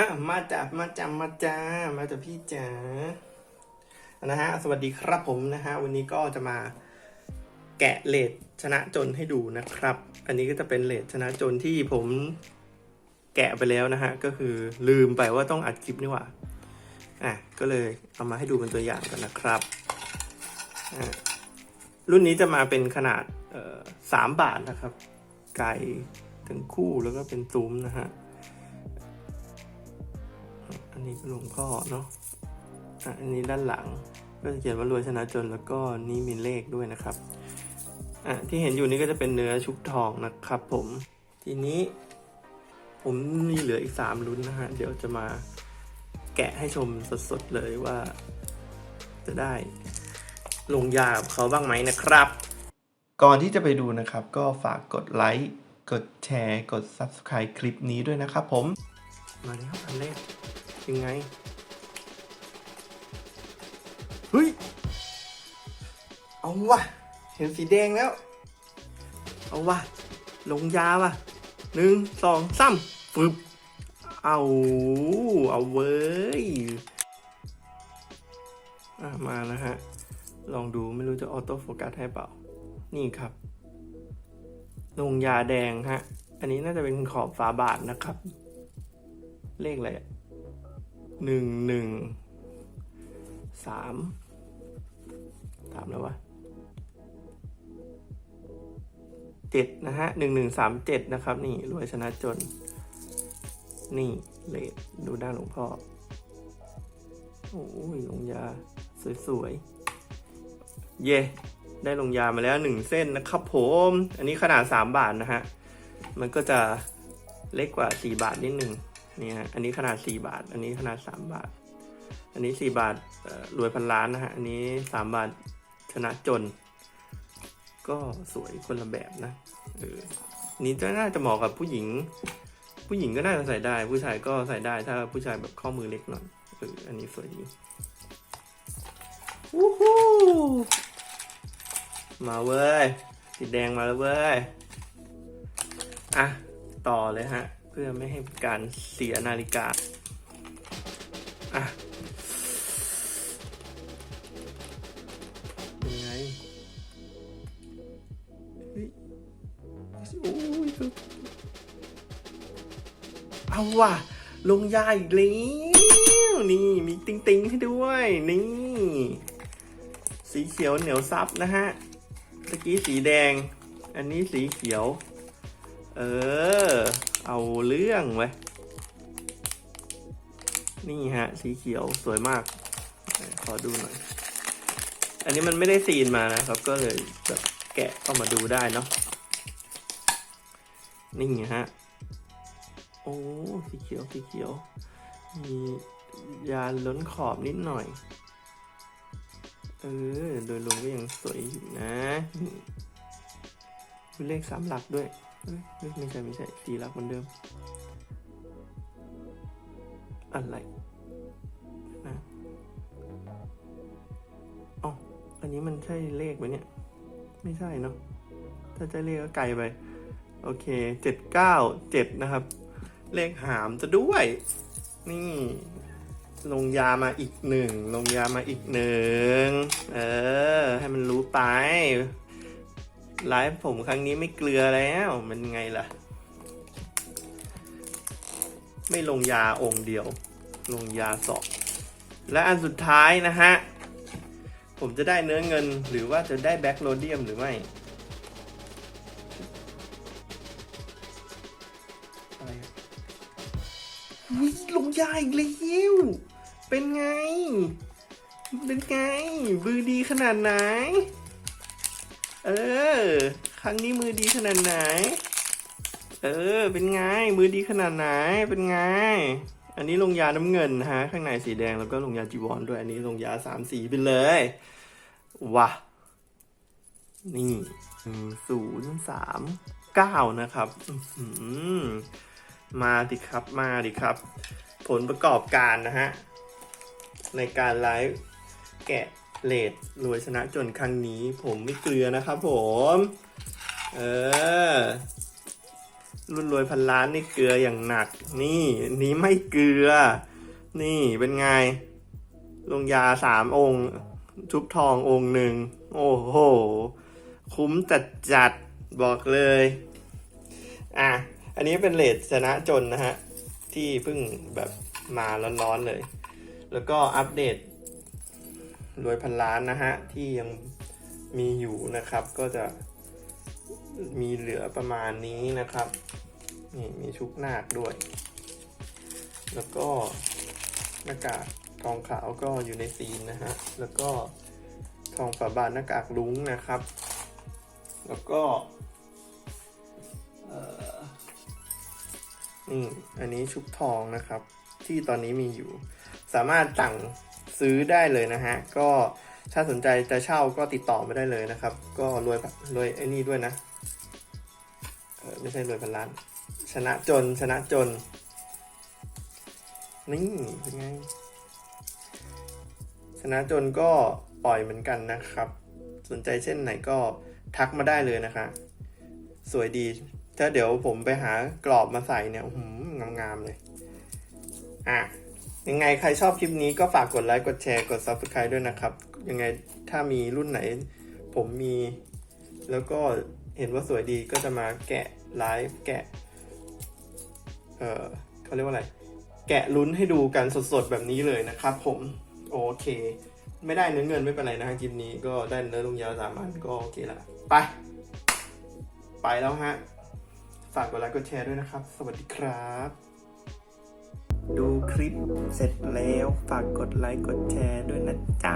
อะมาจ้ะมาจ้ะมาจ้ามาจ้ะพี่จ๋านะฮะสวัสดีครับผมนะฮะวันนี้ก็จะมาแกะเลดชนะจนให้ดูนะครับ อันนี้ก็จะเป็นเลดชนะจนที่ผมแกะไปแล้วนะฮะก็คือลืมไปว่าต้องอัดคลิปนี่หว่าอะก็เลยเอามาให้ดูเป็นตัวอย่างกันนะครับอะรุ่นนี้จะมาเป็นขนาดสามบาทนะครับ ไก่ทั้งคู่แล้วก็เป็นซูมนะฮะ นนี้ก็หลวงพ่อเนาะอะอันนี้ด้านหลังก็จะเขียนว่ารวยชนะจนแล้วก็นี่มีเลขด้วยนะครับอะที่เห็นอยู่นี่ก็จะเป็นเนื้อชุบทองนะครับผมทีนี้ผมมีเหลืออีกสามลุ้นนะฮะเดี๋ยวจะมาแกะให้ชมสดๆเลยว่า จะได้ลงยากับเขาบ้างไหมนะครับ ก่อนที่จะไปดูนะครับ ก็ฝากกดไลค์กดแชร์ กด Subscribe คลิปนี้ด้วยนะครับผม มาแล้วอันแรก ยังไง เฮ้ย เอาวะ เห็นสีแดงแล้ว เอาวะ ลงยาว่ะหนึ่งสองสามฟึบ เอา เอาเว้ยมาแล้วฮะ ลองดูไม่รู้จะออโต้โฟกัสให้เปล่า นี่ครับ ลงยาแดงฮะ อันนี้น่าจะเป็นขอบฝาบาทนะครับ เลขอะไรอะ หนึ่งหนึ่งสามสามแล้ววะเจ็ดนะฮะหนึ่งหนึ่งสามเจ็ดนะครับ นี่รวยชนะจน นี่เลขดูด้านหลวงพ่อ โอ้ยลงยา สวยๆ เย่ได้ลงยามาแล้วหนึ่งเส้นนะครับผม อันนี้ขนาดสามบาทนะฮะ มันก็จะเล็กกว่าสี่บาทนิดหนึ่ง นี่ฮะ อันนี้ขนาด 4 บาท อันนี้ขนาด 3 บาท อันนี้ 4 บาทรวยพันล้านนะฮะ อันนี้ 3 บาทชนะจน ก็สวยคนละแบบนะ เออ นี่จะน่าจะเหมาะกับผู้หญิง ผู้หญิงก็น่าจะใส่ได้ ผู้ชายก็ใส่ได้ ถ้าผู้ชายแบบข้อมือเล็กหน่อย เออ อันนี้สวยดีวู้ฮู้มาเว้ยสีแดงมาแล้วเว้ย อะ ต่อเลยฮะ พื่อไม่ให้การเสียนาฬิกา อะยังไงเฮ้ยโอ้ยเอาว่ะ ลงยาอีกแล้วนี่ มีติงติงๆให้ด้วย นี่ สีเขียวเหนียวซับนะฮะตะกี้สีแดง อันนี้สีเขียว เออ เอาเรื่องไว้นี่ฮะ สีเขียวสวยมาก ขอดูหน่อย อันนี้มันไม่ได้ซีนมานะครับ ก็เลยแบบแกะเข้ามาดูได้เนาะนี่ไงฮะ โอ้สีเขียวสีเขียว มียานล้นขอบนิดหน่อย เออ โดยรวมก็ยังสวยอยู่นะมีเลขสามหลักด้วย เอ้ยไม่ใช่ไม่ใช่สี่หลักเหมือนเดิม อะไรนะอ๋ออันนี้มันใช่เลขไหมเนี่ย ไม่ใช่เนาะถ้าใช่เลขก็ไกลไป โอเคเจ็ดเก้าเจ็ดนะครับ เลขหามจะด้วย นี่ ลงยามาอีกหนึ่ง ลงยามาอีกหนึ่ง เออ ให้มันรู้ไป ไลฟ์ผมครั้งนี้ไม่เกลือแล้วมันไงล่ะ ไม่ลงยาองค์เดียว ลงยาสองและอันสุดท้ายนะฮะ ผมจะได้เนื้อเงินหรือว่าจะได้แบ็คโรเดียมหรือไม่ไรอะอุ๊ยลงยาอีกแล้วเป็นไง เป็นไงมือดีขนาดไหน ครั้งนี้มือดีขนาดไหน เออ เป็นไง มือดีขนาดไหน เป็นไง อันนี้ลงยาน้ำเงินฮะ ข้างในสีแดงแล้วก็ลงยาจีวรด้วย อันนี้ลงยาสามสีไปเลยว้านี่ศูนย์สามเก้านะครับ มาดิครับ มาดิครับ ผลประกอบการนะฮะ ในการไลฟ์แกะเลดรวยชนะจนครั้งนี้ผมไม่เกลือนะครับผม เออ รุ่นรวยพันล้านนี่เกลืออย่างหนัก นี่นี้ไม่เกลือ นี่เป็นไง ลงยาสามองค์ ชุบทององค์หนึ่ง โอ้โห คุ้มจัดจัดบอกเลย อะ อันนี้เป็นเลทชนะจนนะฮะ ที่เพิ่งแบบมาร้อนๆเลย แล้วก็อัปเดตรวยพันล้านนะฮะ ที่ยังมีอยู่นะครับก็จะ มีเหลือประมาณนี้นะครับ นี่มีชุบนาคด้วย แล้วก็หน้ากากทองขาวก็อยู่ในซีนนะฮะ แล้วก็ทองฝาบาทหน้ากากลุ้งนะครับ แล้วก็เอ่อนี่อันนี้ชุบทองนะครับ ที่ตอนนี้มีอยู่ สามารถสั่งซื้อได้เลยนะฮะ ก็ ถ้าสนใจจะเช่าก็ติดต่อมาได้เลยนะครับ ก็รวยรวยไอ้นี่ด้วยนะเออไม่ใช่รวยพันล้าน ชนะจนชนะจน นี่เป็นไง ชนะจนก็ปล่อยเหมือนกันนะครับ สนใจเช่นไหนก็ทักมาได้เลยนะคะ สวยดี ถ้าเดี๋ยวผมไปหากรอบมาใส่เนี่ยอื้อหืองามๆเลย อะยังไงใครชอบคลิปนี้ก็ฝากกดไลค์ กดแชร์ กด Subscribe ด้วยนะครับ ยังไงถ้ามีรุ่นไหน ผมมี แล้วก็เห็นว่าสวยดีก็จะมาแกะไลฟ์แกะ เออเขาเรียกว่าอะไร แกะลุ้นให้ดูกันสดๆแบบนี้เลยนะครับผม โอเค ไม่ได้เนื้อเงินไม่เป็นไรนะฮะคลิปนี้ก็ได้เนื้อลงยาวสามอันก็โอเคละ ไป ไปแล้วฮะ ฝากกดไลค์กดแชร์ด้วยนะครับ สวัสดีครับ ดูคลิปเสร็จแล้วฝากกดไลค์กดแชร์ด้วยนะจ๊ะ